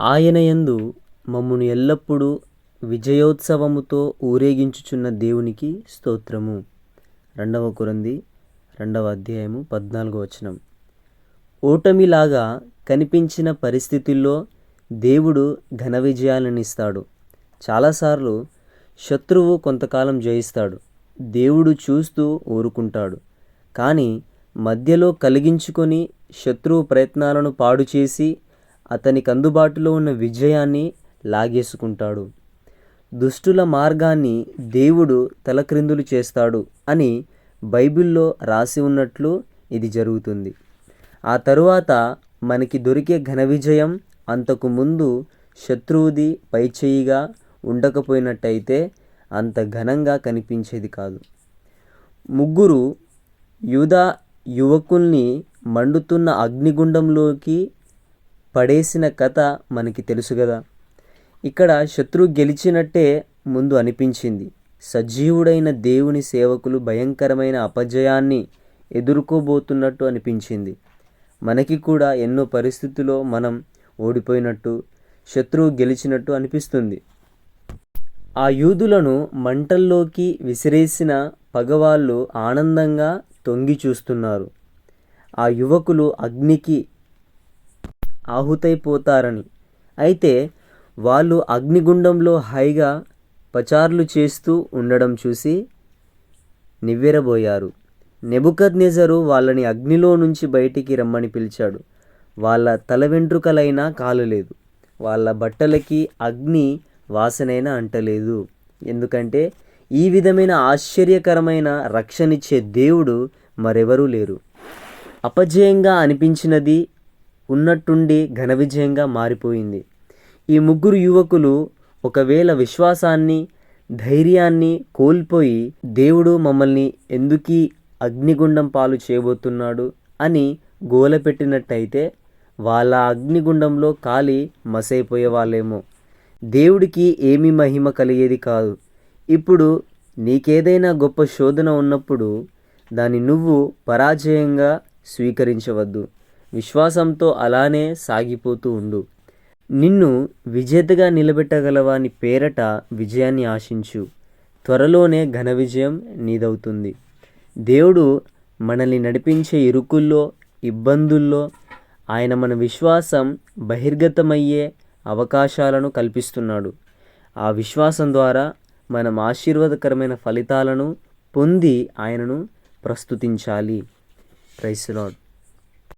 ఆయన యందు మమ్మును ఎల్లప్పుడూ విజయోత్సవముతో ఊరేగించుచున్న దేవునికి స్తోత్రము. రెండవ కురంది రెండవ అధ్యాయము పద్నాలుగో వచనం. ఓటమిలాగా కనిపించిన పరిస్థితుల్లో దేవుడు ఘన విజయాలనిస్తాడు చాలాసార్లు శత్రువు కొంతకాలం జయిస్తాడు. దేవుడు చూస్తూ ఊరుకుంటాడు. కానీ మధ్యలో కలిగించుకొని శత్రువు ప్రయత్నాలను పాడు చేసి అతనికి అందుబాటులో ఉన్న విజయాన్ని లాగేసుకుంటాడు. దుష్టుల మార్గాన్ని దేవుడు తలక్రిందులు చేస్తాడు అని బైబిల్లో రాసి ఉన్నట్లు ఇది జరుగుతుంది. ఆ తరువాత మనకి దొరికే ఘన విజయం అంతకు ముందు శత్రువుది పైచేయిగా ఉండకపోయినట్టయితే అంత ఘనంగా కనిపించేది కాదు. ముగ్గురు యూదా యువకుల్ని మండుతున్న అగ్నిగుండంలోకి పడేసిన కథ మనకి తెలుసు కదా ఇక్కడ శత్రువు గెలిచినట్టే ముందు అనిపించింది. సజీవుడైన దేవుని సేవకులు భయంకరమైన అపజయాన్ని ఎదుర్కోబోతున్నట్టు అనిపించింది. మనకి కూడా ఎన్నో పరిస్థితుల్లో మనం ఓడిపోయినట్టు శత్రువు గెలిచినట్టు అనిపిస్తుంది. ఆ యూదులను మంటల్లోకి విసిరేసిన పగవాళ్ళు ఆనందంగా తొంగి చూస్తున్నారు. ఆ యువకులు అగ్నికి ఆహుతైపోతారని. అయితే వాళ్ళు అగ్నిగుండంలో హాయిగా పచార్లు చేస్తూ ఉండడం చూసి నివ్వెరబోయారు. నెబుకద్నెజరు వాళ్ళని అగ్నిలో నుంచి బయటికి రమ్మని పిలిచాడు. వాళ్ళ తల వెంట్రుకలైనా కాలలేదు. వాళ్ళ బట్టలకి అగ్ని వాసనైనా అంటలేదు. ఎందుకంటే ఈ విధమైన ఆశ్చర్యకరమైన రక్షణిచ్చే దేవుడు మరెవరూ లేరు. అపజయంగా అనిపించినది ఉన్నట్టుండి ఘన విజయంగా మారిపోయింది. ఈ ముగ్గురు యువకులు ఒకవేళ విశ్వాసాన్ని ధైర్యాన్ని కోల్పోయి దేవుడు మమ్మల్ని ఎందుకీ అగ్నిగుండం పాలు చేయబోతున్నాడు అని గోలపెట్టినట్టయితే వాళ్ళ అగ్నిగుండంలో కాలి మసైపోయే వాళ్ళేమో దేవుడికి ఏమీ మహిమ కలిగేది కాదు. ఇప్పుడు నీకేదైనా గొప్ప శోధన ఉన్నప్పుడు దాన్ని నువ్వు పరాజయంగా స్వీకరించవద్దు. విశ్వాసంతో అలానే సాగిపోతూ ఉండు. నిన్ను విజేతగా నిలబెట్టగలవాని పేరట విజయాన్ని ఆశించు. త్వరలోనే ఘన విజయం నీదవుతుంది. దేవుడు మనల్ని నడిపించే ఇరుకుల్లో ఇబ్బందుల్లో ఆయన మన విశ్వాసం బహిర్గతమయ్యే అవకాశాలను కల్పిస్తున్నాడు. ఆ విశ్వాసం ద్వారా మనం ఆశీర్వాదకరమైన ఫలితాలను పొంది ఆయనను ప్రస్తుతించాలి. Price lord